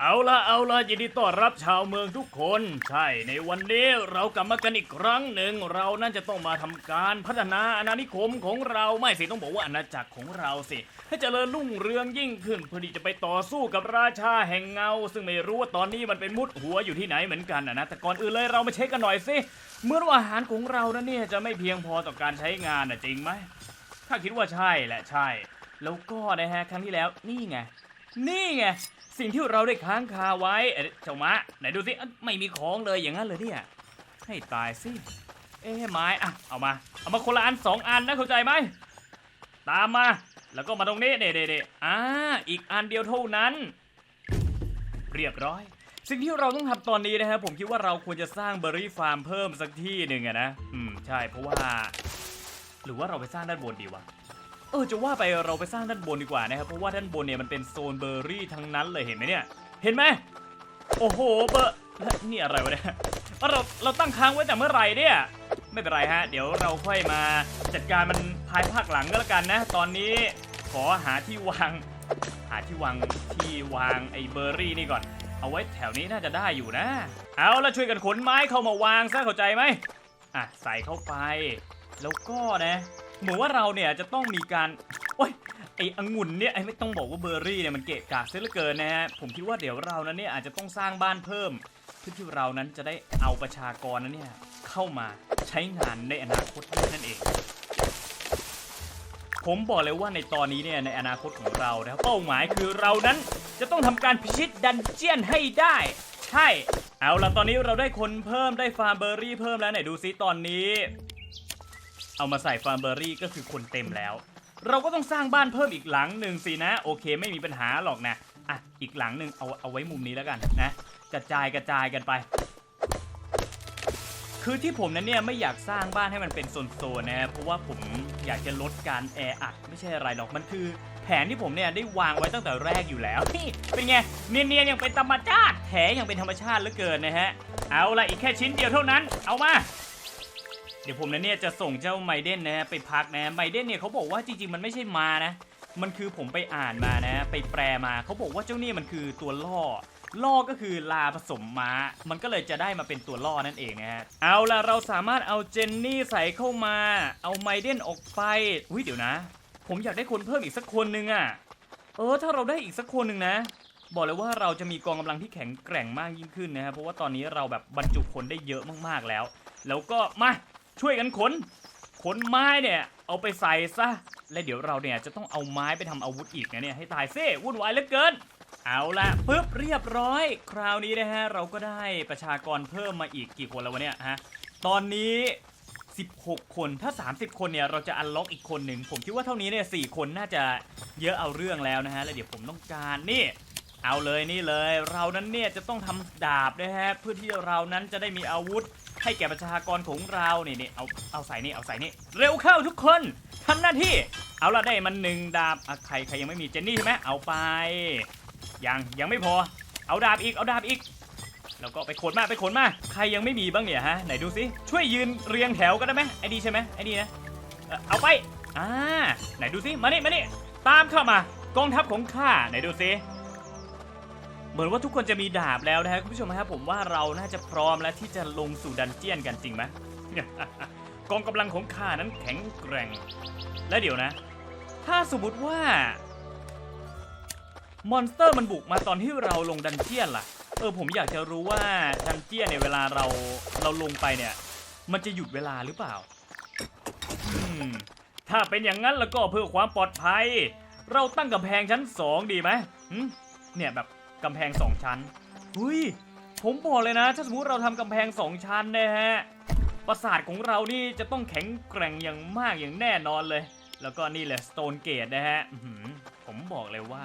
เอาละเอาละยินดีต้อนรับชาวเมืองทุกคน ใช่ในวันนี้เรากลับมากันอีกครั้งหนึ่งเรานั่นจะต้องมาทำการพัฒนาอาณานิคมของเราไม่สิต้องบอกว่าอาณาจักรของเราสิให้เจริญรุ่งเรืองยิ่งขึ้นเพื่อที่จะไปต่อสู้กับราชาแห่งเงา ซึ่งไม่รู้ว่าตอนนี้มันเป็นมุดหัวอยู่ที่ไหนเหมือนกันนะนะแต่ก่อนอื่นเลยเรามาเช็คกันหน่อยสิเมื่อว่าอาหารของเรานั้นเนี่ยจะไม่เพียงพอต่อการใช้งานนะจริงไหมถ้าคิดว่าใช่แหละใช่ แล้วก็นะฮะครั้งที่แล้วนี่ไง นี่ไง สิ่งที่เราได้ค้างคาไว้เอ๊ะเจ้ามะไหนดูสิอ๊ะไม่มีของเลยอย่างนั้นเลยเนี่ยให้ตายสิ เอ๊ะไม้อะเอามา เอามาคนละอันสองอันนะเข้าใจไหมตามมา แล้วก็มาตรงนี้เด็ดเด็อ่าอีกอันเดียวเท่านั้น เรียบร้อย สิ่งที่เราต้องทำตอนนี้นะครับผมคิดว่าเราควรจะสร้างเบอร์รี่ฟาร์มเพิ่มสักที่หนึ่งอะนะ อืมใช่เพราะว่า หรือว่าเราไปสร้างด้านบนดีวะ เออจะว่าไปเราไปสร้างด้านบนดีกว่านะครับ เพราะว่าด้านบนเนี่ยมันเป็นโซนเบอร์รี่ทั้งนั้นเลยเห็นไหมเนี่ย เห็นไหมโอ้โหเบอร์นี่อะไรวะเนี่ยเราเราตั้งค้างไว้แต่เมื่อไหร่เนี่ยไม่เป็นไรฮะ เดี๋ยวเราค่อยมาจัดการมันภายภาคหลังก็แล้วกันนะ ตอนนี้ขอหาที่วาง หาที่วางที่วางไอ้เบอร์รี่นี่ก่อน เอาไว้แถวนี้น่าจะได้อยู่นะ เอาแล้วช่วยกันขนไม้เข้ามาวางซะเข้าใจไหมอะใส่เข้าไป แล้วก็นะ เหมือนว่าเราเนี่ยจะต้องมีการโอ้ยไอ้องุ่นเนี่ยไอ้ไม่ต้องบอกว่าเบอร์รี่เนี่ยมันเกะกะเสียเหลือเกินนะฮะผมคิดว่าเดี๋ยวเรานั้นเนี่ยอาจจะต้องสร้างบ้านเพิ่มเพื่อที่เรานั้นจะได้เอาประชากรนั้นเนี่ยเข้ามาใช้งานในอนาคตนั่นเอง ผมบอกเลยว่าในตอนนี้เนี่ยในอนาคตของเรานะครับเป้าหมายคือเรานั้นจะต้องทำการพิชิตดันเจียนให้ได้ ใช่ เอาละตอนนี้เราได้คนเพิ่มได้ฟาร์มเบอร์รี่เพิ่มแล้วไหนดูซิตอนนี้ เอามาใส่ฟาร์มเบอร์รี่ก็คือคนเต็มแล้ว เราก็ต้องสร้างบ้านเพิ่มอีกหลังหนึ่งสินะ โอเคไม่มีปัญหาหรอกนะอะอีกหลังหนึ่งเอาเอาไว้มุมนี้แล้วกันนะ กระจายกระจายกันไป คือที่ผมนั้นเนี่ยไม่อยากสร้างบ้านให้มันเป็นโซนๆนะเพราะว่าผมอยากจะลดการแออัดไม่ใช่อะไรหรอกมันคือ แผนที่ผมเนี่ยได้วางไว้ตั้งแต่แรกอยู่แล้วนี่เป็นไงเนียนๆอย่างเป็นธรรมชาติแถอย่างเป็นธรรมชาติเหลือเกินนะฮะเอาละอีกแค่ชิ้นเดียวเท่านั้น เอามา เดี๋ยวผมนะเนี่ยจะส่งเจ้าไมเดนนะไปพักนะไมเดนเนี่ยเขาบอกว่าจริงๆมันไม่ใช่มานะ มันคือผมไปอ่านมานะ ไปแปลมาเขาบอกว่าเจ้านี่มันคือตัวล่อล่อก็คือลาผสมม้า มันก็เลยจะได้มาเป็นตัวล่อนั่นเองนะฮะ เอาล่ะเราสามารถเอาเจนนี่ใส่เข้ามา เอาไมเดนออกไปอุ้ยเดี๋ยวนะ ผมอยากได้คนเพิ่มอีกสักคนนึงอะ่ะ เออถ้าเราได้อีกสักคนหนึ่งนะ บอกเลยว่าเราจะมีกองกำลังที่แข็งแกร่งมากยิ่งขึ้นนะครับเพราะว่าตอนนี้เราแบบบรรจุคนได้เยอะมากๆแล้ว แล้วก็มา ช่วยกันขน ขนไม้เนี่ย เอาไปใส่ซะ และเดี๋ยวเราเนี่ยจะต้องเอาไม้ไปทำอาวุธอีกนะเนี่ยให้ตายเซ่วุ่นวายเหลือเกิน เอาละปึ๊บเรียบร้อย คราวนี้นะฮะเราก็ได้ประชากรเพิ่มมาอีกกี่คนแล้ววะเนี่ยฮะ ตอนนี้ 16 คนถ้า 30 คนเนี่ยเราจะอันล็อกอีกคนหนึ่งผมคิดว่าเท่านี้เนี่ยสคนน่าจะเยอะเอาเรื่องแล้วนะฮะแล้วเดี๋ยวผมต้องการนี่เอาเลยนี่เลย เรานั้นเนี่ยจะต้องทำดาบนะฮะเพื่อที่เรานั้นจะได้มีอาวุธ ให้แก่ประชากรของเรานี่นี่เอาเอาใส่นี่เอาใส่นี่เร็วเข้าทุกคนทำหน้าที่ เอาละได้มันหนึ่งดาบใครใครยังไม่มีเจนนี่ใช่ไหมเอาไปยังยังไม่พอ เอาดาบอีกเอาดาบอีกแล้วก็ไปขนมาไปขนมาใครยังไม่มีบ้างเนี่ยฮะไหนดูสิช่วยยืนเรียงแถวกันได้ไหมไอ้ดีใช่ไหมไอ้ดีนะเอ่อเอาไปอ่าไหนดูสิมานี่มานี่ตามเข้ามากองทัพของข้าไหนดูสิ เหมือนว่าทุกคนจะมีดาบแล้วนะฮะคุณผู้ชมฮะผมว่าเราน่าจะพร้อมแล้วที่จะลงสู่ดันเจียนกันจริงไหมกองกำลังของข้านั้นแข็งแกร่ง และเดี๋ยวนะ ถ้าสมมติว่ามอนสเตอร์มันบุกมาตอนที่เราลงดันเจียนล่ะ เออผมอยากจะรู้ว่าดันเจียนเนี่ยเวลาเราเราลงไปเนี่ย มันจะหยุดเวลาหรือเปล่า ถ้าเป็นอย่างนั้นแล้วก็เพื่อความปลอดภัย เราตั้งกำแพงชั้นสองดีไหมเนี่ยแบบ กำแพงสองชั้นหุยผมบอกเลยนะ ถ้าสมมติเราทำกำแพงสองชั้นนะฮะปราสาทของเรานี่จะต้องแข็งแกร่งอย่างมากอย่างแน่นอนเลย แล้วก็นี่แหละสโตนเกตนะฮะผมบอกเลยว่า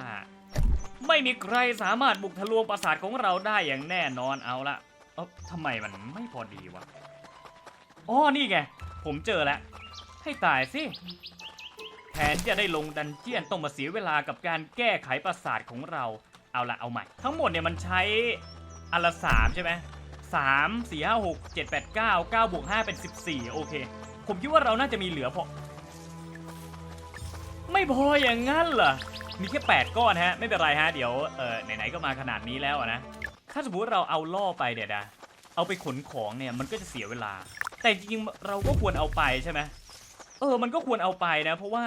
ไม่มีใครสามารถบุกทะลวงปราสาทของเราได้อย่างแน่นอนเอาละเอ้าทำไมมันไม่พอดีวะอ๋อนี่ไง ผมเจอแล้วให้ตายสิแทนที่จะได้ลงดันเจียนต้องมาเสียเวลากับการแก้ไขปราสาทของเรา เอาละเอาใหม่ ทั้งหมดเนี่ยมันใช้อันละสามใช่ไหมสามสี่ห้าหกเจ็ดแปดเก้าเก้าบวกห้าเป็นสิบสี่โอเค ผมคิดว่าเราน่าจะมีเหลือพอ ไม่พออย่างงั้นเหรอ มีแค่8ก้อนฮะ ไม่เป็นไรฮะ เดี๋ยวเออไหนๆก็มาขนาดนี้แล้วนะ ถ้าสมมติเราเอาล่อไปเดี๋ยวนะเอาไปขนของเนี่ยมันก็จะเสียเวลา แต่จริงๆเราก็ควรเอาไปใช่ไหมเออ มันก็ควรเอาไปนะ เพราะว่า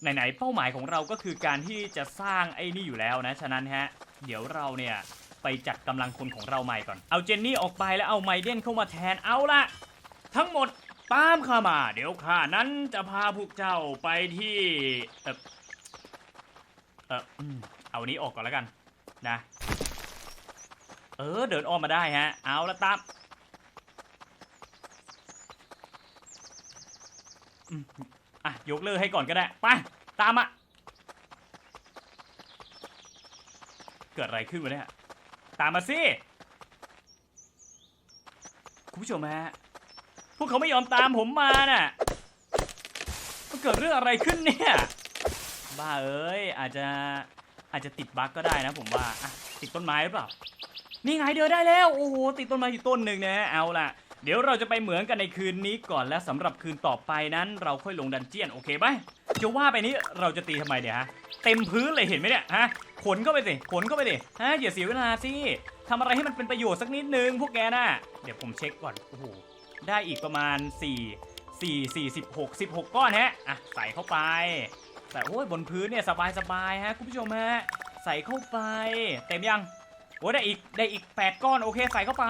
ไหนๆเป้าหมายของเราก็คือการที่จะสร้างไอ้นี่อยู่แล้วนะ ฉะนั้นฮะ เดี๋ยวเราเนี่ยไปจัดกำลังคนของเราใหม่ก่อน เอาเจนนี่ออกไปแล้วเอาไมเดนเข้ามาแทน เอาละทั้งหมดตามข้ามา เดี๋ยวข้านั้นจะพาพวกเจ้าไปที่เออเออเอาอันนี้ออกก่อนแล้วกันนะ เออเดินอ้อมมาได้ฮะ เอาละตาม อะยกเลิกให้ก่อนก็ได้ไปตามมาเกิดอะไรขึ้นวะเนี่ยตามมาสิคุณผู้ชมฮะพวกเขาไม่ยอมตามผมมาน่ะมันเกิดเรื่องอะไรขึ้นเนี่ยบ้าเอ้ยอาจจะอาจจะติดบั๊กก็ได้นะผมว่าอะติดต้นไม้หรือเปล่านี่ไงเดินได้แล้วโอ้โหติดต้นไม้อยู่ต้นหนึ่งนะเอาล่ะ เดี๋ยวเราจะไปเหมือนกันในคืนนี้ก่อนและสำหรับคืนต่อไปนั้น เราค่อยลงดันเจียนโอเคไหมจะว่าไปนี้เราจะตีทำไมเนี่ยฮะเต็มพื้นเลยเห็นไหมเนี่ยฮะขนเข้าไปสิขนเข้าไปดิฮะอย่าเสียเวลาสิทำอะไรให้มันเป็นประโยชน์สักนิดนึงพวกแกน่ะเดี๋ยวผมเช็คก่อนโอ้โหได้อีกประมาณ 4 4 4 16 16 ก้อนฮะอะใส่เข้าไปแต่โอ้ยบนพื้นเนี่ยสบายสบายฮะคุณผู้ชมฮะใส่เข้าไป เต็มยังโอ้ได้อีกได้อีก 8 ก้อนโอเคใส่เข้าไป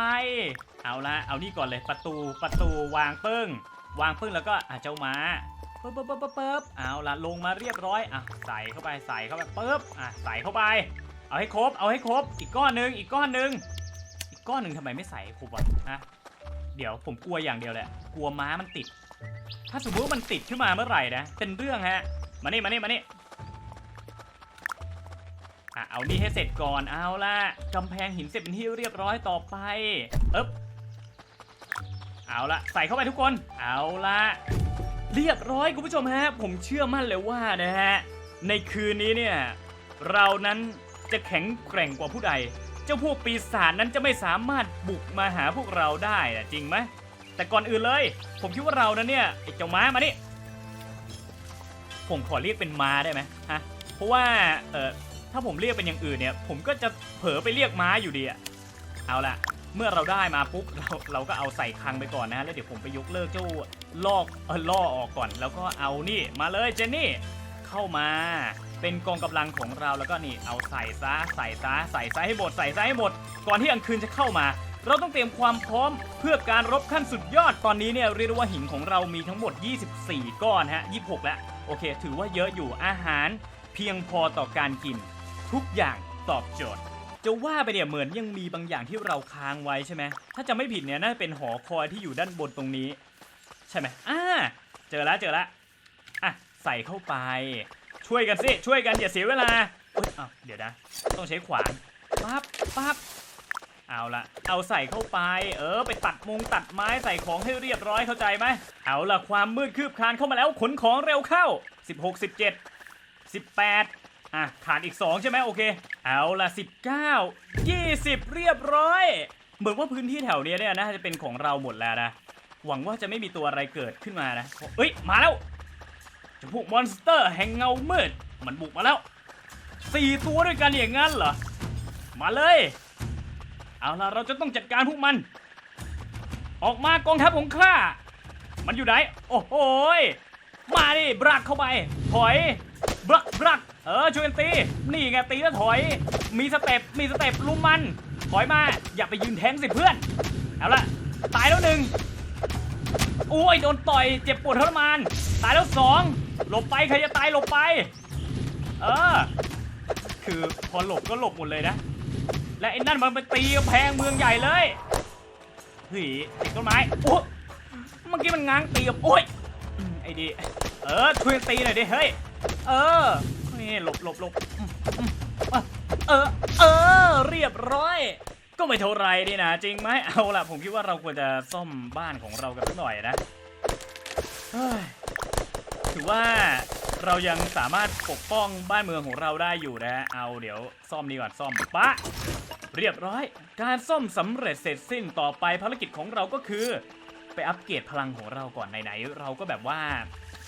เอาละเอานี่ก่อนเลยประตูประตูวางปึ้ง วางปึ้งแล้วก็อะเจ้าม้าปึ๊บปึ๊บปึ๊บปึ๊บปึ๊บเอาละลงมาเรียบร้อยอะใส่เข้าไปใส่เข้าไปปึ๊บอะใส่เข้าไป เอาให้ครบเอาให้ครบอีกก้อนหนึ่งอีกก้อนหนึ่งอีกก้อนหนึ่งทำไมไม่ใส่ครบวะฮะเดี๋ยวผมกลัวอย่างเดียวแหละกลัวม้ามันติด ถ้าสมมติว่ามันติดขึ้นมาเมื่อไหร่นะเป็นเรื่องฮะมานี่มานี่มานี่อะเอานี่ให้เสร็จก่อนเอาละกำแพงหินเสร็จเป็นที่เรียบร้อยต่อไปเอ๊บ เอาละใส่เข้าไปทุกคน เอาละเรียบร้อยคุณผู้ชมฮะ ผมเชื่อมั่นเลยว่านะฮะ ในคืนนี้เนี่ย เรานั้นจะแข็งแกร่งกว่าผู้ใด เจ้าพวกปีศาจนั้นจะไม่สามารถบุกมาหาพวกเราได้อะจริงไหมแต่ก่อนอื่นเลย ผมคิดว่าเรานั้นเนี่ยไอ้เจ้าม้ามานี่ผมขอเรียกเป็นม้าได้ไหมฮะเพราะว่าเออถ้าผมเรียกเป็นอย่างอื่นเนี่ย ผมก็จะเผลอไปเรียกม้าอยู่ดีอะเอาล่ะ เมื่อเราได้มาปุ๊บเราเราก็เอาใส่คลังไปก่อนนะแล้วเดี๋ยวผมไปยกเลิกเจ้าลอกเออล่อออกก่อน แล้วก็เอานี่มาเลยเจนนี่เข้ามาเป็นกองกำลังของเราแล้วก็นี่เอาใส่ซะใส่ซะใส่ซะให้หมดใส่ซะให้หมด ก่อนที่กลางคืนจะเข้ามา เราต้องเตรียมความพร้อมเพื่อการรบขั้นสุดยอดตอนนี้เนี่ยเรียกว่าหินของเรามีทั้งหมด 24 ก้อนฮะ26 แล้วโอเค ถือว่าเยอะอยู่อาหาร เพียงพอต่อการกิน ทุกอย่างตอบโจทย์ จะว่าไปเนี่ยเหมือนยังมีบางอย่างที่เราค้างไว้ใช่ไหมถ้าจะไม่ผิดเนี่ยน่าจะเป็นหอคอยที่อยู่ด้านบนตรงนี้ ใช่ไหมอ่าเจอแล้วเจอแล้วอะใส่เข้าไป ช่วยกันสิช่วยกันอย่าเสียเวลาอุ๊ยอ้าวเดี๋ยวนะ ต้องใช้ขวานปั๊บปั๊บเอาละเอาใส่เข้าไป เออ ไปตัดมงตัดไม้ใส่ของให้เรียบร้อยเข้าใจไหมเอาละความมืดคืบคลานเข้ามาแล้วขนของเร็วเข้า 16 17 18 อะขาดอีก 2 ใช่ไหมโอเค เอาละ19 20 เรียบร้อย เหมือนว่าพื้นที่แถวเนี้ยเนี่ยน่าจะเป็นของเราหมดแล้วนะ หวังว่าจะไม่มีตัวอะไรเกิดขึ้นมานะเอ้ย มาแล้วจะพวกมอนสเตอร์แห่งเงามืด มันบุกมาแล้วสี่ตัวด้วยกันอย่างนั้นเหรอ มาเลย เอาล่ะเราจะต้องจัดการพวกมัน ออกมากองทัพของข้า มันอยู่ไหน โอ้โหยมาดิบรักเข้าไป ถอยบรักบรัก เออช่วยกันตี นี่ไงตีแล้วถอย มีสเต็ป มีสเต็ปลุมมัน ถอยมา อย่าไปยืนแทงสิเพื่อน เอาละตายแล้วหนึ่งโอ้ยโดนต่อย เจ็บปวดทรมาน ตายแล้วสอง หลบไปใครจะตายหลบไป เออ คือพอหลบก็หลบหมดเลยนะ และไอ้นั่นมันไปตีกำแพงเมืองใหญ่เลยเฮ้ยติดต้นไม้โอ้เมื่อกี้มันง้างตีกับโอ้ยไอ้ดี เออช่วยกันตีหน่อยดิ เฮ้ย เออ หลบหลบหลบเออ เออ เรียบร้อย ก็ไม่เท่าไรนี่นะ จริงไหมเอาล่ะ ผมคิดว่าเราควรจะซ่อมบ้านของเรากันสักหน่อยนะถือว่าเรายังสามารถปกป้องบ้านเมืองของเราได้อยู่นะ เอาเดี๋ยวซ่อมนี่ก่อนซ่อมปะเรียบร้อย การซ่อมสำเร็จเสร็จสิ้นต่อไปภารกิจของเราก็คือ ไปอัปเกรดพลังของเราก่อนไหนๆเราก็แบบว่า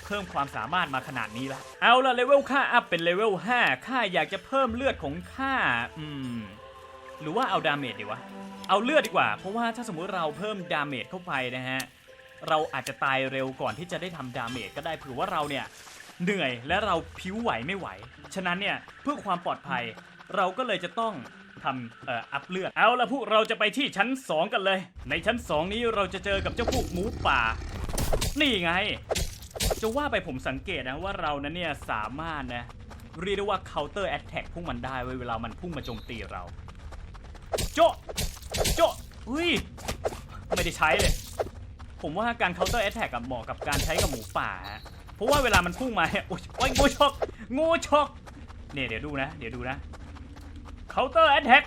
เพิ่มความสามารถมาขนาดนี้แล้วเอาละเลเวลค่าอัพเป็นเลเวล5ข้าอยากจะเพิ่มเลือดของข้าอืมหรือว่าเอาดาเมจดีวะเอาเลือดดีกว่า เพราะว่าถ้าสมมุติเราเพิ่มดาเมจเข้าไปนะฮะเราอาจจะตายเร็วก่อนที่จะได้ทำดาเมจก็ได้เผื่อว่าเราเนี่ยเหนื่อยและเราผิวไหวไม่ไหว ฉะนั้นเนี่ยเพื่อความปลอดภัย เราก็เลยจะต้องทำเอ่ออัพเลือด เอาละพวกเราจะไปที่ชั้น 2 กันเลย ในชั้น 2 นี้เราจะเจอกับเจ้าพวกหมูป่า นี่ไง จะว่าไปผมสังเกตนะว่าเรานั้นเนี่ยสามารถนะเรียกได้ว่า counter attack พวกมันได้เวลามันพุ่งมาโจมตีเรา โจะโจะอุ้ย ไม่ได้ใช้เลย ผมว่าการ counter attack กับเหมาะกับการใช้กับหมูป่าฮะเพราะว่าเวลามันพุ่งมาโอ๊ยโอ้ยงูชกงูชกเนี่ยเดี๋ยวดูนะ เดี๋ยวดูนะ counter attack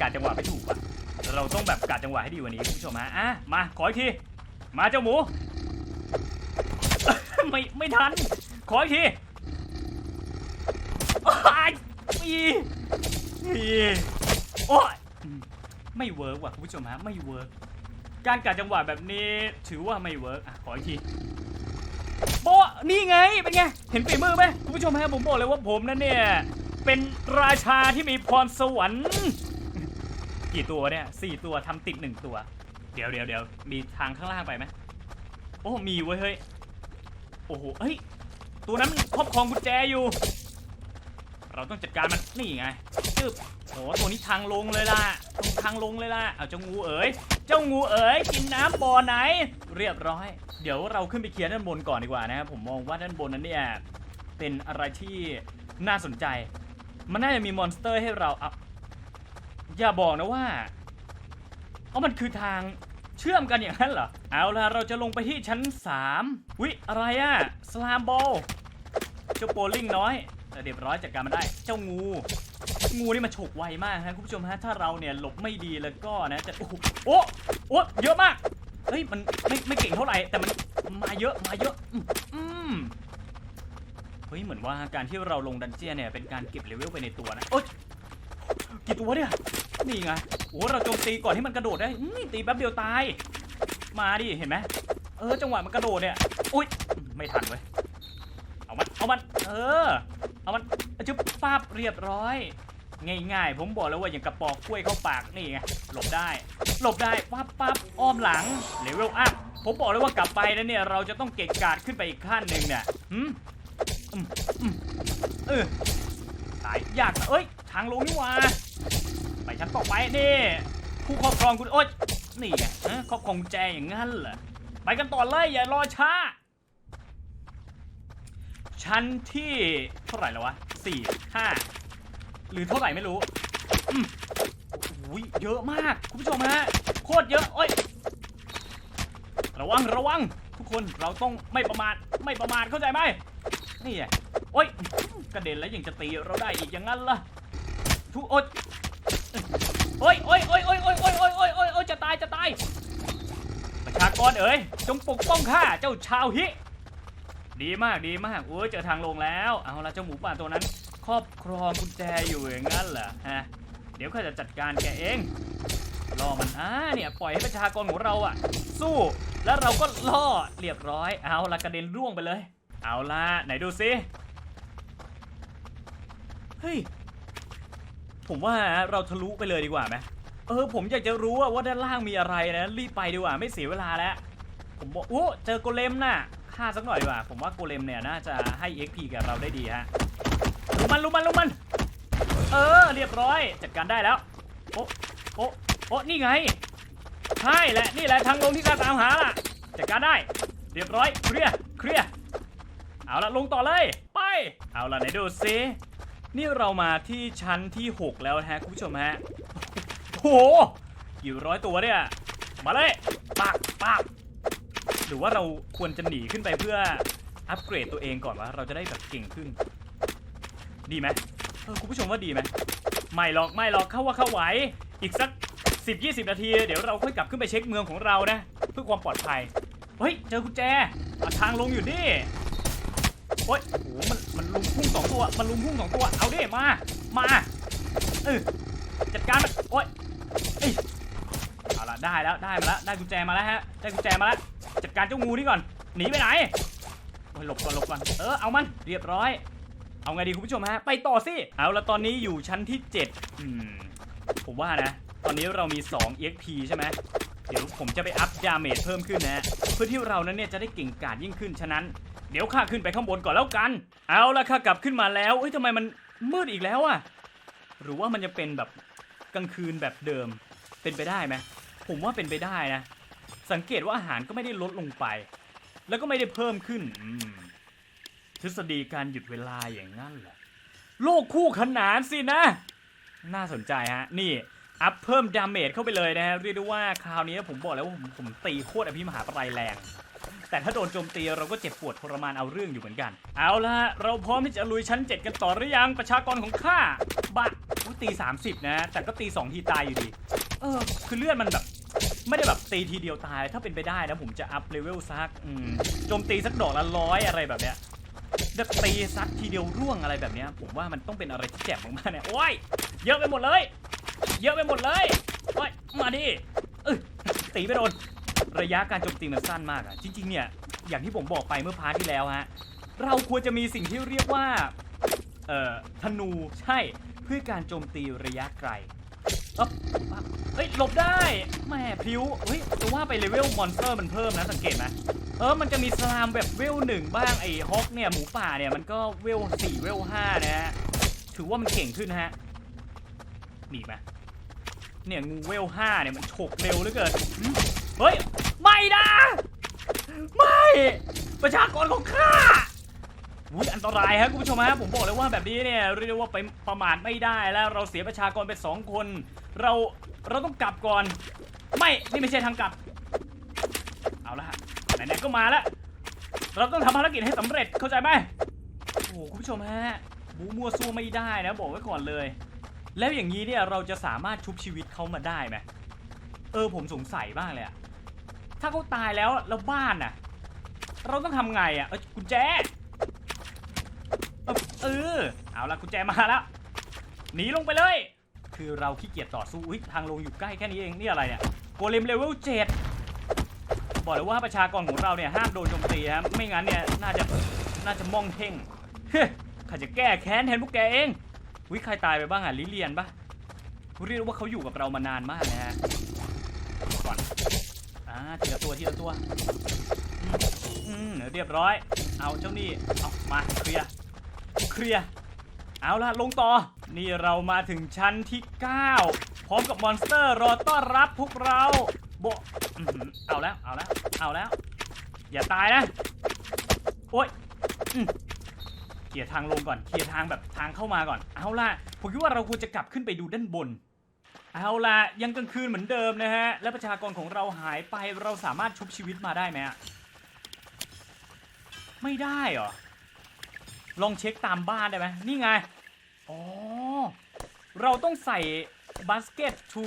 การจังหวะไม่ถูกอะเราต้องแบบการจังหวะให้ดีกว่านี้คุณผู้ชมฮะอะมาขออีกที มาเจ้าหมู ไม่ไม่ทัน ขออีกทีอีอีโอ้ยไม่เวิร์กว่ะคุณผู้ชมฮะไม่เวิร์กการกัดจังหวะแบบนี้ถือว่าไม่เวิร์กอะขออีกทีโบนี่ไงเป็นไง เห็นฝีมือไหมคุณผู้ชมฮะผมบอกเลยว่าผมนั่นเนี่ยเป็นราชาที่มีพรสวรรค์ กี่ตัวเนี่ยสี่ตัวทำติดหนึ่งตัว เดี๋ยวเดี๋ยวเดี๋ยวมีทางข้างล่างไปไหมโอ้ มีเว้ยเฮ้ย โอ้โห เฮ้ย ตัวนั้นมันครอบครองกุญแจอยู่ เราต้องจัดการมัน นี่ไงจึบโอ้ตัวนี้ทางลงเลยล่ะ ตรงทางลงเลยล่ะ เอาเจ้างูเอ๋ย เจ้างูเอ๋ย กินน้ำบ่อไหน เรียบร้อย เดี๋ยวเราขึ้นไปเคลียร์ด้านบนก่อนดีกว่านะครับ ผมมองว่าด้านบนนั้นเนี่ย เป็นอะไรที่น่าสนใจ มันน่าจะมีมอนสเตอร์ให้เราเอาอย่าบอกนะว่า เอามันคือทางเชื่อมกันอย่างนั้นเหรอ เอาล่ะเราจะลงไปที่ชั้น 3 วิอะไรอะสลามบอลเจ้าโปลิงน้อยแต่เรียบร้อยจัดการมันได้ เจ้างู งูนี่มันฉกไวมากฮะคุณผู้ชมฮะถ้าเราเนี่ยหลบไม่ดีแล้วก็นะจะโอ้โหโอ้โอ้เยอะมากเฮ้ยมันไม่ไม่เก่งเท่าไหร่แต่มันมาเยอะมาเยอะอืมเฮ้ยเหมือนว่าการที่เราลงดันเจียนเนี่ยเป็นการเก็บเลเวลไปในตัวนะโอ๊ยกี่ตัวเนี่ย นี่ไงโอ้เราโจมตีก่อนที่มันกระโดดได้ตีแป๊บเดียวตาย มาดิเห็นไหมเออจังหวะมันกระโดดเนี่ยอุ้ยไม่ทันเว้ยเอามันเอามันเออเอามันจุ๊บปั๊บเรียบร้อย ง่ายๆ ผมบอกแล้วว่าอย่างกระปอกกล้วยเข้าปากนี่ไงหลบได้หลบได้ปั๊บปั๊บอ้อมหลังเลเวลอัพผมบอกเลยว่ากลับไปนะเนี่ยเราจะต้องเก่งกาจขึ้นไปอีกขั้นหนึ่งเนี่ยหืมอืมเออตายยากเอ้ยทางลงนี่ว่า ไปชั้นต่อไปนี่ผู้ครอบครองคุณโอ๊ยนี่ไงครอบครองแจอย่างงั้นเหรอไปกันต่อเลยอย่ารอช้า ชั้นที่เท่าไหร่แล้ววะสี่ห้าหรือเท่าไหร่ไม่รู้อืมโอ้ยเยอะมากคุณผู้ชมฮะโคตรเยอะโอ้ยระวังระวัง ทุกคนเราต้องไม่ประมาทไม่ประมาทเข้าใจไหมนี่ไงโอ้ยกระเด็นแล้วยังจะตีเราได้อีกอย่างนั้นล่ะทุกโอ๊ย โอ้ยโอ้ยโอ้ยโอ้ยโอ้ยโอ้ยโอ้ยโอ้ยโอ้ยโอ้ยจะตายจะตายประชากรเอ๋ยจงปกป้องข้าเจ้าชาวฮิ ดีมากดีมากโอ้ยเจอทางลงแล้วเอาละเจ้าหมูป่าตัวนั้น ครอบครองกุญแจอยู่อย่างนั้นเหรอฮะเดี๋ยวข้าจะจัดการแกเองรอมันอ่าเนี่ยปล่อยให้ประชากรของเราอะสู้แล้วเราก็ล่อเรียบร้อย เอาละกระเด็นร่วงไปเลย เอาละไหนดูซิเฮ้ย ผมว่าเราทะลุไปเลยดีกว่าไหมเออผมอยากจะรู้ว่าด้านล่างมีอะไรนะรีบไปดีกว่าไม่เสียเวลาแล้ว ผมบอกโอ้เจอโกเลมน่ะฆ่าสักหน่อยดีกว่า ผมว่าโกเลมเนี่ยน่าจะให้ XP กับเราได้ดีฮะลุมมันลุมมันลุมมัน เออเรียบร้อยจัดการได้แล้วโอ้โอ้โอ้นี่ไงใช่แหละนี่แหละทางลงที่ข้าตามหาล่ะจัดการได้เรียบร้อยเคลียร์เคลียร์เอาละลงต่อเลย ไป เอาละไหนดูซิ นี่เรามาที่ชั้นที่ 6 แล้วนะฮะคุณผู้ชมฮะโอ้โหกี่ร้อยตัวเนี่ย มาเลยปากปากหรือว่าเราควรจะหนีขึ้นไปเพื่ออัปเกรดตัวเองก่อนวะเราจะได้แบบเก่งขึ้น ดีไหมเออคุณผู้ชมว่าดีไหมไม่หรอกไม่หรอกเข้าว่าเข้าไหว อีกสัก 10-20 นาที เดี๋ยวเราค่อยกลับขึ้นไปเช็คเมืองของเรานะ เพื่อความปลอดภัย เฮ้ย เจอกุญแจะทางลงอยู่นี่ โอ๊ยโอ้โหมันมันลุมพุ่งสองตัว มันลุมพุ่งสองตัว เอาดิมา มาเออจัดการมันโอ๊ยเอ้ยเอาละได้แล้วได้มาแล้วได้กุญแจมาแล้วฮะได้กุญแจมาแล้วจัดการเจ้างูนี่ก่อนหนีไปไหนโอ้ยหลบก่อนหลบก่อนเออเอามันเรียบร้อย เอาไงดีคุณผู้ชมฮะไปต่อสิเอาละตอนนี้อยู่ชั้นที่7อืมผมว่านะ ตอนนี้เรามี 2 EXP ใช่ไหมเดี๋ยวผมจะไปอัพดาเมจเพิ่มขึ้นนะฮะเพื่อที่เรานั้นเนี่ยจะได้เก่งกาจยิ่งขึ้นฉะนั้น เดี๋ยวข้าขึ้นไปข้างบนก่อนแล้วกัน เอาละข้ากลับขึ้นมาแล้วเอ้ยทำไมมันมืดอีกแล้วอะหรือว่ามันจะเป็นแบบกลางคืนแบบเดิม เป็นไปได้ไหมผมว่าเป็นไปได้นะ สังเกตว่าอาหารก็ไม่ได้ลดลงไป แล้วก็ไม่ได้เพิ่มขึ้นทฤษฎีการหยุดเวลาอย่างนั้นเหรอโลกคู่ขนานสินะ น่าสนใจฮะ นี่ อัพเพิ่มดาเมจเข้าไปเลยนะฮะเรียกได้ว่าคราวนี้ผมบอกแล้วว่าผมผมตีโคตรอภิมหาปรายแรง แต่ถ้าโดนโจมตีเราก็เจ็บปวดทรมานเอาเรื่องอยู่เหมือนกัน เอาละเราพร้อมที่จะลุยชั้น 7 กันต่อหรือยังประชากรของข้าบะอุ๊ยตี 30 นะ แต่ก็ตี 2 ทีตายอยู่ดี เออ คือเลือดมันแบบ ไม่ได้แบบตีทีเดียวตาย ถ้าเป็นไปได้นะผมจะอัพเลเวลซักอืมโจมตีสักดอกละร้อยอะไรแบบเนี้ยจะตีซักทีเดียวร่วงอะไรแบบเนี้ยผมว่ามันต้องเป็นอะไรที่แจ่มมากๆเนี่ยโอ้ยเยอะไปหมดเลย เยอะไปหมดเลยโอ้ยมาดิเออตีไม่โดน ระยะการโจมตีมันสั้นมากอะจริงๆเนี่ยอย่างที่ผมบอกไปเมื่อพาร์ทที่แล้วฮะเราควรจะมีสิ่งที่เรียกว่าเอ่อธนูใช่เพื่อการโจมตีระยะไกลเอ๊บเฮ้ยหลบได้แม่พริ้วเฮ้ยจะว่าไปเลเวลมอนสเตอร์มันเพิ่มนะสังเกตไหมเออมันจะมีสลามแบบเวลหนึ่งบ้างไอ้ฮอกเนี่ยหมูป่าเนี่ยมันก็เวลสี่เวลห้านะฮะถือว่ามันเก่งขึ้นนะฮะหนีไหมเนี่ยงูเวลห้าเนี่ยมันฉกเร็วเหลือเกิน เฮ้ย ไม่นะ ไม่ ประชากรของข้าอุ้ยอันตรายครับคุณผู้ชมฮะผมบอกเลยว่าแบบนี้เนี่ยเรียกได้ว่าไปประมาทไม่ได้แล้วเราเสียประชากรไปสองคน เราเราต้องกลับก่อน ไม่นี่ไม่ใช่ทางกลับ เอาละฮะไหนๆก็มาแล้วเราต้องทำภารกิจให้สำเร็จเข้าใจไหมโอ้โหคุณผู้ชมฮะบูมัวสู้ไม่ได้นะบอกไว้ก่อนเลย แล้วอย่างนี้เนี่ยเราจะสามารถชุบชีวิตเขามาได้ไหม เออผมสงสัยบ้างเลยอะถ้าเขาตายแล้วแล้วบ้านน่ะ เราต้องทำไงอะเอ้ยกุญแจเออเออ เอาละกุญแจมาแล้ว หนีลงไปเลย คือเราขี้เกียจต่อสู้อุ๊ยทางลงอยู่ใกล้แค่นี้เอง นี่อะไรเนี่ย โกเลมเลเวลเจ็ดบอกเลยว่าประชากรของเราเนี่ยห้ามโดนโจมตีครับ ไม่งั้นเนี่ยน่าจะน่าจะมองเท่งเข้าจะแก้แค้นแทนพวกแกเองวิใครตายไปบ้างอะลิเลียนปะเรียกว่าเขาอยู่กับเรามานานมากนะฮะ อนอ่าทีละตัวทีละตัวอืมอมเรียบร้อย เอาเจ้านี่เอามาเคลียร์เคลียร์เอาละลงต่อ นี่เรามาถึงชั้นที่ 9 พร้อมกับมอนสเตอร์รอต้อนรับพวกเราโบอเอาแล้วเอาแล้วเอาแล้ว อย่าตายนะ โอ๊ยอเคลียร์ทางลงก่อนเคลียร์ทางแบบทางเข้ามาก่อน เอาล่ะ ผมคิดว่าเราควรจะกลับขึ้นไปดูด้านบน เอาละยังกลางคืนเหมือนเดิมนะฮะ และประชากรของเราหายไปเราสามารถชุบชีวิตมาได้ไหมอะไม่ได้เหรอ ลองเช็คตามบ้านได้ไหมนี่ไง อ๋อ เราต้องใส่บาสเกตทู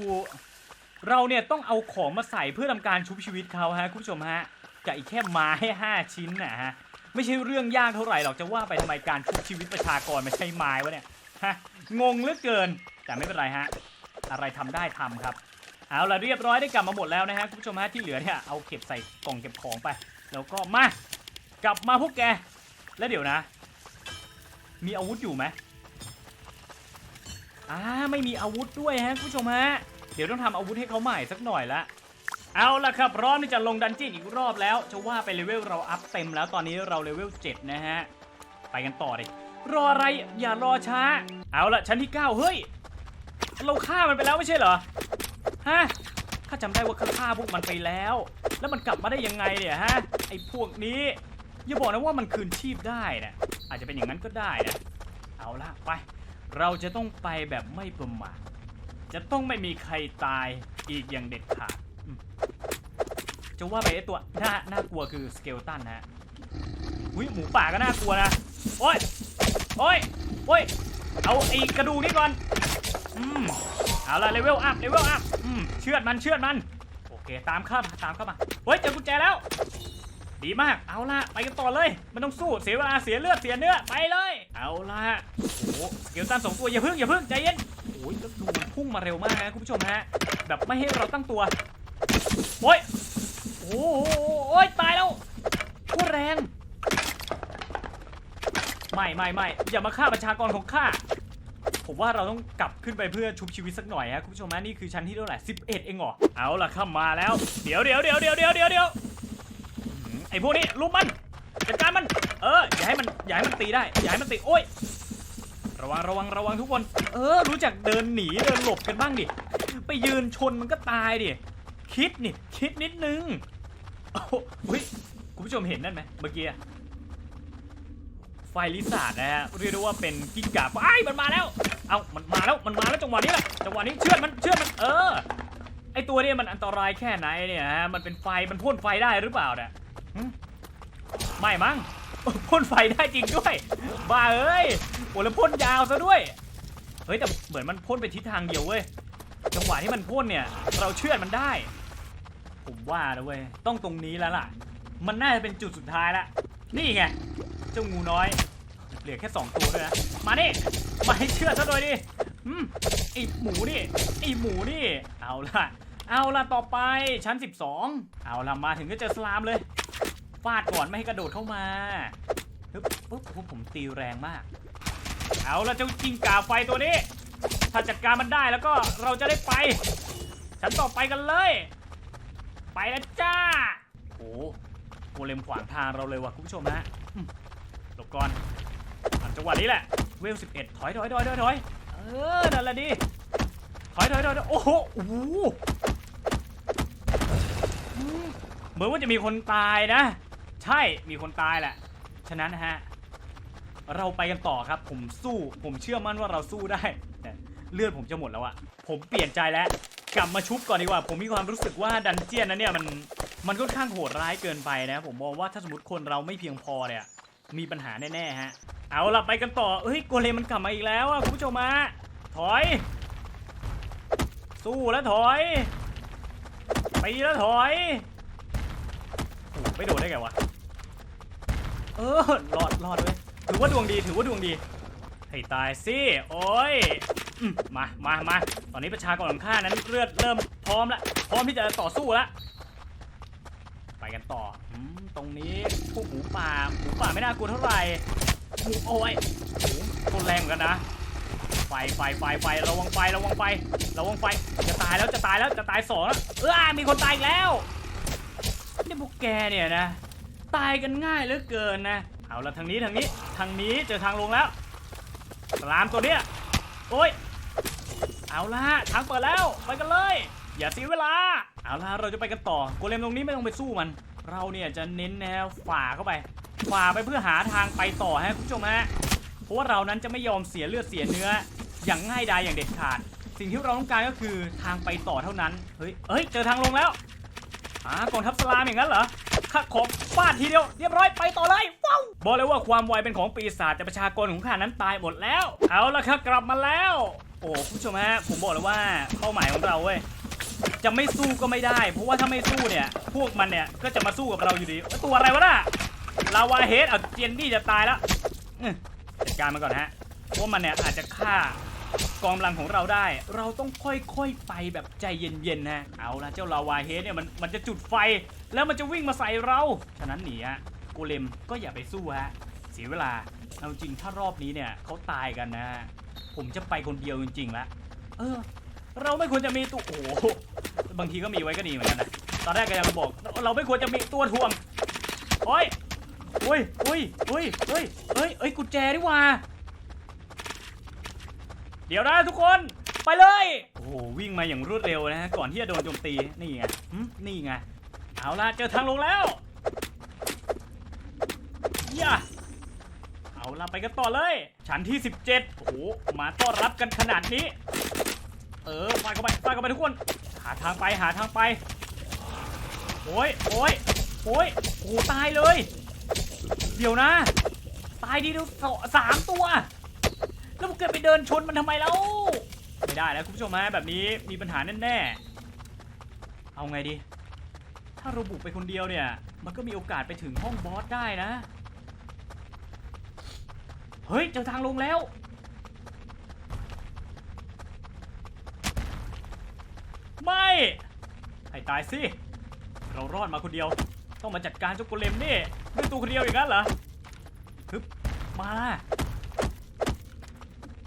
เราเนี่ยต้องเอาของมาใส่เพื่อทำการชุบชีวิตเขาฮะคุณผู้ชมฮะกับอีกแค่ไม้ห้าชิ้นนะฮะไม่ใช่เรื่องยากเท่าไหร่หรอกจะว่าไปทำไมการชุบชีวิตประชากรไม่ใช่ไม้วะเนี่ยฮะงงเหลือเกินแต่ไม่เป็นไรฮะ อะไรทำได้ทำครับ เอาละเรียบร้อยได้กลับมาหมดแล้วนะฮะคุณผู้ชมฮะที่เหลือเนี่ยเอาเก็บใส่กล่องเก็บของไป แล้วก็มากลับมาพวกแก แล้วเดี๋ยวนะ มีอาวุธอยู่ไหมอ่าไม่มีอาวุธด้วยฮะคุณผู้ชมฮะเดี๋ยวต้องทำอาวุธให้เขาใหม่สักหน่อยละเอาละครับพร้อมที่จะลงดันจี้อีกรอบแล้วจะว่าไปเลเวลเราอัพเต็มแล้วตอนนี้เราเลเวล7นะฮะไปกันต่อดิรออะไรอย่ารอช้า เอาละชั้นที่ 9 เฮ้ย เราฆ่ามันไปแล้วไม่ใช่เหรอ ฮะ ข้าจำได้ว่าข้าฆ่าพวกมันไปแล้ว แล้วมันกลับมาได้ยังไงเนี่ยฮะ ไอ้พวกนี้ อย่าบอกนะว่ามันคืนชีพได้นะ อาจจะเป็นอย่างนั้นก็ได้นะ เอาละไป เราจะต้องไปแบบไม่ประมาท จะต้องไม่มีใครตายอีกอย่างเด็ดขาดจะว่าไปไอ้ตัวน่าน่ากลัวคือสเกลตันนะฮะอุ้ยหมูป่าก็น่ากลัวนะ โอ้ย โอ้ย โอ้ย เอาไอ้กระดูกนี่ก่อน อืมเอาละเลเวลอัพเลเวลอัพอืมเชือดมันเชือดมัน โอเคตามเข้ามาตามเข้ามาเฮ้ยเจอกุญแจแล้ว ดีมากเอาละไปกันต่อเลย มันต้องสู้เสียเวลาเสียเลือดเสียเนื้อไปเลย เอาละโอ้โหสเกลตันสองตัวอย่าพิ่งอย่าพิ่งใจเย็นโอ้ยแล้วดูมันพุ่งมาเร็วมากนะคุณผู้ชมฮะแบบไม่ให้เราตั้งตัวโอ้ยโอ้โอ้ยตายแล้วโคตรแรงไม่ไม่ไม่อย่ามาฆ่าประชากรของข้า ผมว่าเราต้องกลับขึ้นไปเพื่อชุบชีวิตสักหน่อยฮะคุณผู้ชมฮะนี่คือชั้นที่เท่าไหร่สิบเอ็ดเองเหรอเอาล่ะข้ามาแล้วเดี๋ยวเดี๋ยวเดี๋ยวเดี๋ยวเดี๋ยวเดี๋ยวเดี๋ยวไอ้พวกนี้ลุมมันจัดการมัน เอออย่าให้มันอย่าให้มันตีได้อย่าให้มันตีโอ้ยระวังระวังระวังทุกคน เออ รู้จักเดินหนีเดินหลบกันบ้างดิ ไปยืนชนมันก็ตายดิ คิดนี่คิดนิดนึงโอ้ยคุณผู้ชมเห็นนั่นไหมเมื่อกี้ไฟลิซ่าดนะฮะ เรียกได้ว่าเป็นกิ้งก่าไฟมันมาแล้ว เอามันมาแล้วมันมาแล้วจังหวะนี้แหละจังหวะนี้เชือดมันเชือดมันเออไอตัวนี้มันอันตรายแค่ไหนเนี่ยฮะมันเป็นไฟมันพ่นไฟได้หรือเปล่าเนี่ยไม่มั้งพ่นไฟได้จริงด้วยบ้าเอ้ยโอ้แล้วพ่นยาวซะด้วยเฮ้ยแต่เหมือนมันพ่นไปทิศทางเดียวเว้ยจังหวะที่มันพ่นเนี่ย เราเชื่อมันได้ ผมว่านะเว้ยต้องตรงนี้แล้วล่ะ มันน่าจะเป็นจุดสุดท้ายละนี่ไงเจ้างูน้อย เหลือแค่สองตัวด้วยนะ มานี่มาให้เชื่อซะหน่อยดิอืมไอหมูนี่ไอหมูนี่ เอาล่ะ เอาล่ะต่อไปชั้น 12 เอาล่ะมาถึงก็เจอสลามเลย ฟาดก่อนไม่ให้กระโดดเข้ามาปึ๊บปึ๊บผมตีแรงมาก เอาละเจ้าจิงกาไฟตัวนี้ ถ้าจัดการมันได้แล้วก็เราจะได้ไปฉันต่อไปกันเลย ไปแล้วจ้า โอ้โหโกเลมขวางทางเราเลยว่ะคุณผู้ชมฮะหลบก่อน จังหวะนี้แหละ เวล11ถอยถอยถอยถอยถอยเออ นั่นแหละดิถอยถอยถอยโอ้โหโอ้โหเหมือนว่าจะมีคนตายนะ ใช่ มีคนตายแหละ ฉะนั้นนะฮะ เราไปกันต่อครับ ผมสู้ ผมเชื่อมั่นว่าเราสู้ได้ เลือดผมจะหมดแล้วอะผมเปลี่ยนใจแล้ว กลับมาชุบก่อนดีกว่า ผมมีความรู้สึกว่าดันเจียนนั้นเนี่ยมัน มันค่อนข้างโหดร้ายเกินไปนะ ผมมองว่าถ้าสมมติคนเราไม่เพียงพอเนี่ย มีปัญหาแน่ๆฮะ เอาล่ะไปกันต่อเอ้ยโกเลมมันกลับมาอีกแล้วอะคุณผู้ชมมาถอย สู้แล้วถอยไปแล้วถอยโอ้ไม่โดนได้ไงวะเออรอดรอดเลยถือว่าดวงดีถือว่าดวงดีให้ตายสิโอ้ยมามามาตอนนี้ประชากรของข้านั้นเลือดเริ่มพร้อมล้วพร้อมที่จะต่อสู้ล้วไปกันต่ออตรงนี้พวกหมูป่าหมูป่าไม่น่ากลัวเท่าไหร่ โอ้ยโอ้โหคนแรงเหมือนกันนะ ไฟ ไฟ ไฟ ไฟ ระวังไฟ ระวังไฟ ระวังไฟ จะตายแล้ว จะตายแล้ว จะตายสองแล้วเออมีคนตายอีกแล้ว นี่พวกแกเนี่ยนะ ตายกันง่ายเหลือเกินนะ เอาละทางนี้ ทางนี้ ทางนี้เจอทางลงแล้วสลามตัวเนี้ย โอ้ย เอาละทางเปิดแล้ว ไปกันเลย อย่าเสียเวลา เอาละเราจะไปกันต่อโกเลมตรงนี้ไม่ต้องไปสู้มัน เราเนี่ยจะเน้นแนวฝ่าเข้าไป ฝ่าไปเพื่อหาทางไปต่อฮะคุณผู้ชมฮะเพราะว่าเรานั้นจะไม่ยอมเสียเลือดเสียเนื้อ อย่างง่ายดายอย่างเด็ดขาด สิ่งที่เราต้องการก็คือทางไปต่อเท่านั้นเฮ้ยเฮ้ยเจอทางลงแล้วอ่ากองทัพสลามอย่างนั้นเหรอข้าขอฟาดทีเดียวเรียบร้อยไปต่อเลยว้าวบอกเลยว่าความไวเป็นของปีศาจแต่ประชากรของข้านั้นตายหมดแล้ว เอาละครับกลับมาแล้ว โอ้คุณผู้ชมฮะผมบอกเลยว่าเป้าหมายของเราเว้ยจะไม่สู้ก็ไม่ได้ เพราะว่าถ้าไม่สู้เนี่ย พวกมันเนี่ยก็จะมาสู้กับเราอยู่ดี ตัวอะไรวะน่ะ ลาวาเฮดเอาเจนนี่จะตายแล้วจัดการมันก่อนฮะเพราะว่ามันเนี่ยอาจจะฆ่ากองกำลังของเราได้ เราต้องค่อยๆไปแบบใจเย็นๆนะเอาละเจ้าลาวาเฮดเนี่ยมันมันจะจุดไฟ แล้วมันจะวิ่งมาใส่เรา ฉะนั้นหนีฮะโกเลมก็อย่าไปสู้ฮะเสียเวลาเอาจริงถ้ารอบนี้เนี่ยเขาตายกันนะ ผมจะไปคนเดียวจริงๆละเออ เราไม่ควรจะมีตัวโอ้บางทีก็มีไว้ก็ดีเหมือนกันนะตอนแรกก็ยังบอก เราไม่ควรจะมีตัวถ่วงโอ้ย อุ้ยอุ้ยอุ้ยเฮ้ยเฮ้ยเฮ้ยกุญแจดีว่า เดี๋ยวนะทุกคนไปเลย โอ้โหวิ่งมาอย่างรวดเร็วนะฮะก่อนที่จะโดนโจมตีนี่ไงนี่ไงเอาละเจอทางลงแล้วย่าเอาละไปกันต่อเลย ชั้นที่ 17 โอ้โหมาต้อนรับกันขนาดนี้ เออฟาดเข้าไปฟาดเข้าไปทุกคน หาทางไปหาทางไปโอ้ยโอ้ยโอ้ยโอ้ตายเลย เดี๋ยวนะ ตายดีดูสอสามตัว แล้วมันเกิดไปเดินชนมันทำไมแล้ว ไม่ได้แล้วคุณผู้ชมฮะแบบนี้มีปัญหาแน่ๆ เอาไงดี ถ้าเราบุกไปคนเดียวเนี่ย มันก็มีโอกาสไปถึงห้องบอสได้นะ เฮ้ย เจอทางลงแล้ว ไม่ ให้ตายสิ เรารอดมาคนเดียว ต้องมาจัดการเจ้าโกเลมนี่ด้วยตัวคนเดียวอย่างนั้นเหรอฮึบมา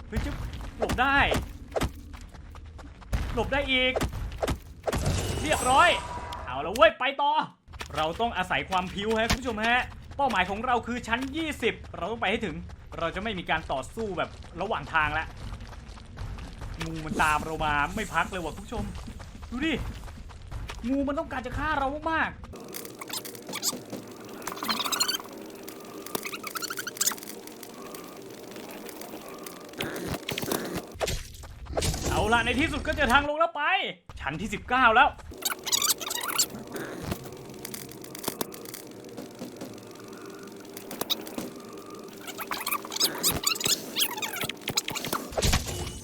เฮ้ยจึ๊บหลบได้ หลบได้อีก เรียบร้อย เอาละเว้ยไปต่อ เราต้องอาศัยความพิ้วฮะคุณผู้ชมฮะ เป้าหมายของเราคือชั้น 20 เราต้องไปให้ถึง เราจะไม่มีการต่อสู้แบบระหว่างทางละงูมันตามเรามาไม่พักเลยว่ะคุณผู้ชม ดูดิ งูมันต้องการจะฆ่าเรามากๆเอา ล่ะในที่สุดก็เจอทางลงแล้วไป ชั้นที่ 19 แล้ว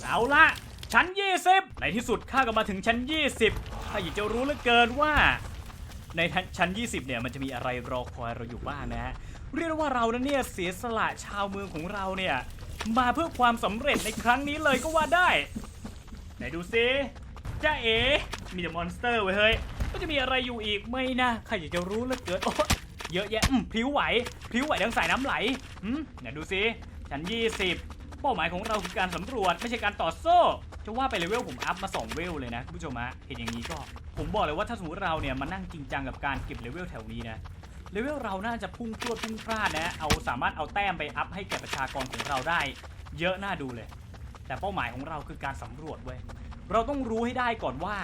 เอาละชั้น 20 ในที่สุดข้าก็มาถึงชั้น 20ถ้าอยากจะรู้เหลือเกินว่า ในชั้น 20 เนี่ยมันจะมีอะไรรอคอยเราอยู่บ้างนะฮะเรียกได้ว่าเรานั้นเนี่ยเสียสละชาวเมืองของเราเนี่ยมาเพื่อความสำเร็จในครั้งนี้เลยก็ว่าได้ ดูซิจ้าเอ๋มีแต่มอนสเตอร์เว้เฮ้ย ก็จะมีอะไรอยู่อีกไม่นะใครอยากจะรู้เหลือเกินโอ้เยอะแยะอืมพริ้วไหวพริ้วไหวดังสายน้ำไหลอืมไหนดูซิชั้น20 เป้าหมายของเราคือการสำรวจไม่ใช่การต่อโซ่ จะว่าไปเลเวลผมอัพมา 2 เวลเลยนะคุณผู้ชมฮะเห็นอย่างนี้ก็ ผมบอกเลยว่าถ้าสมมติเราเนี่ยมานั่งจริงจังกับการเก็บเลเวลแถวนี้นะเลเวลเราน่าจะพุ่งพรวดพุ่งพลาดนะ เอาสามารถเอาแต้มไปอัพให้แก่ประชากรของเราได้ เยอะน่าดูเลย แต่เป้าหมายของเราคือการสำรวจเว้ย เราต้องรู้ให้ได้ก่อนว่า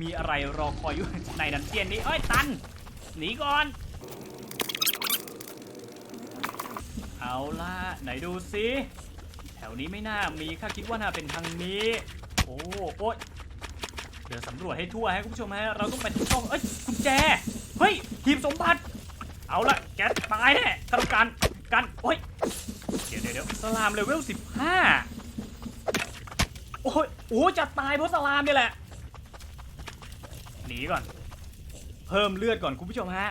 มีอะไรรอคอยอยู่ในดันเจียนนี้ เอ้ยตัน หนีก่อน เอาล่ะ ไหนดูซิแถวนี้ไม่น่ามีข้าคิดว่าน่าเป็นทางนี้ โอ้โอ๊ยเดี๋ยวสำรวจให้ทั่วให้คุณผู้ชมฮะ เราต้องไปที่ช่องเอ้ยกุญแจ เฮ้ยหีบสมบัติ เอาละแกตายแน่ถ้าต้องการกันโอ้ยเดี๋ยวเดี๋ยวสลามเลเวล15 โอ้ยโอ้จะตายเพราะสลามนี่แหละ หนีก่อน เพิ่มเลือดก่อนคุณผู้ชมฮะ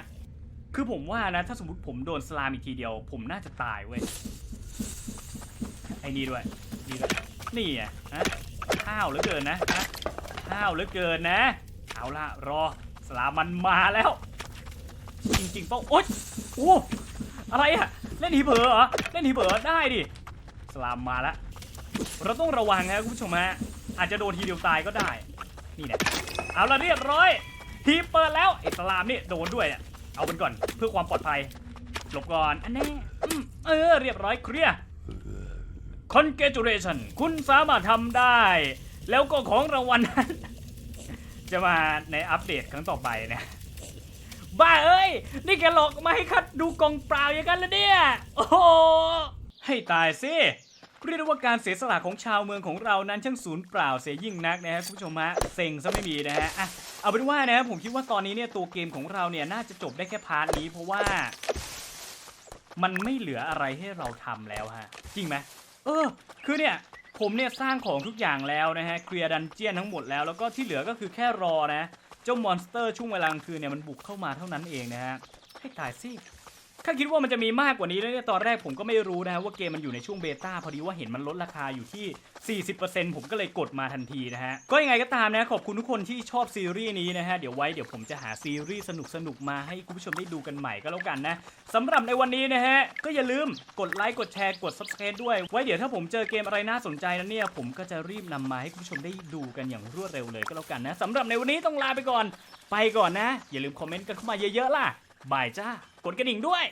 คือผมว่านะ ถ้าสมมติผมโดนสลามอีกทีเดียว ผมน่าจะตายเว้ย ไอ้นี่ด้วย นี่ด้วย นี่อะฮะข้าวเหลือเกินนะฮะข้าวเหลือเกินนะ เอาละรอ สลามมันมาแล้ว จริงๆต้องโอ๊ยโอ้อะไรอะ เล่นหีเผลอเหรอ เล่นหีเผลอได้ดิ สลามมาแล้ว เราต้องระวังนะคุณผู้ชมฮะอาจจะโดนทีเดียวตายก็ได้ นี่แหละเอาละเรียบร้อยทีเปิดแล้วไอ้สลามนี่โดนด้วยเนี่ยเอามันก่อนเพื่อความปลอดภัยหลบก่อนอันนี้เออเรียบร้อยเคลียร์ congratulation คุณสามารถทำได้ แล้วก็ของรางวัลนั้น จะมาในอัปเดตครั้งต่อไปนะบ้าเอ้ย นี่แกหลอกมาให้คัดดูกองเปล่าอย่างนั้นแล้วเนี่ย โอ้โหให้ตายสิ เรียกได้ว่าการเสียสละของชาวเมืองของเรานั้นช่างสูญเปล่าเสียยิ่งนักนะฮะคุณผู้ชมฮะเซ็งซะไม่มีนะฮะอะเอาเป็นว่านะผมคิดว่าตอนนี้เนี่ยตัวเกมของเราเนี่ยน่าจะจบได้แค่พาร์ทนี้ เพราะว่า มันไม่เหลืออะไรให้เราทำแล้วฮะจริงไหมเออ คือเนี่ยผมเนี่ยสร้างของทุกอย่างแล้วนะฮะเคลียร์ดันเจียนทั้งหมดแล้วแล้วก็ที่เหลือก็คือแค่รอนะเจ้ามอนสเตอร์ช่วงเวลากลางคืนเนี่ยมันบุกเข้ามาเท่านั้นเองนะฮะให้ตายสิ ข้าคิดว่ามันจะมีมากกว่านี้แล้วเนี่ยตอนแรกผมก็ไม่รู้นะฮะว่าเกมมันอยู่ในช่วงเบต้าพอดีว่าเห็นมันลดราคาอยู่ที่ 40%ผมก็เลยกดมาทันทีนะฮะ ก็ยังไงก็ตามนะขอบคุณทุกคนที่ชอบซีรีส์นี้นะฮะ เดี๋ยวไว้เดี๋ยวผมจะหาซีรีส์สนุกๆมาให้คุณผู้ชมได้ดูกันใหม่ก็แล้วกันนะสำหรับในวันนี้นะฮะ ก็อย่าลืมกดไลค์กดแชร์กด subscribe ด้วย ไว้เดี๋ยวถ้าผมเจอเกมอะไรน่าสนใจนั้นเนี่ยผมก็จะรีบนำมาให้คุณผู้ชมได้ดูกันอย่างรวดเร็วเลยก็แล้วกันนะสำหรับในวันนี้ต้องลาไปก่อน ไปก่อนนะ อย่าลืมคอมเมนต์กันเข้ามาเยอะๆล่ะบายจ้า กดกระดิ่งด้วย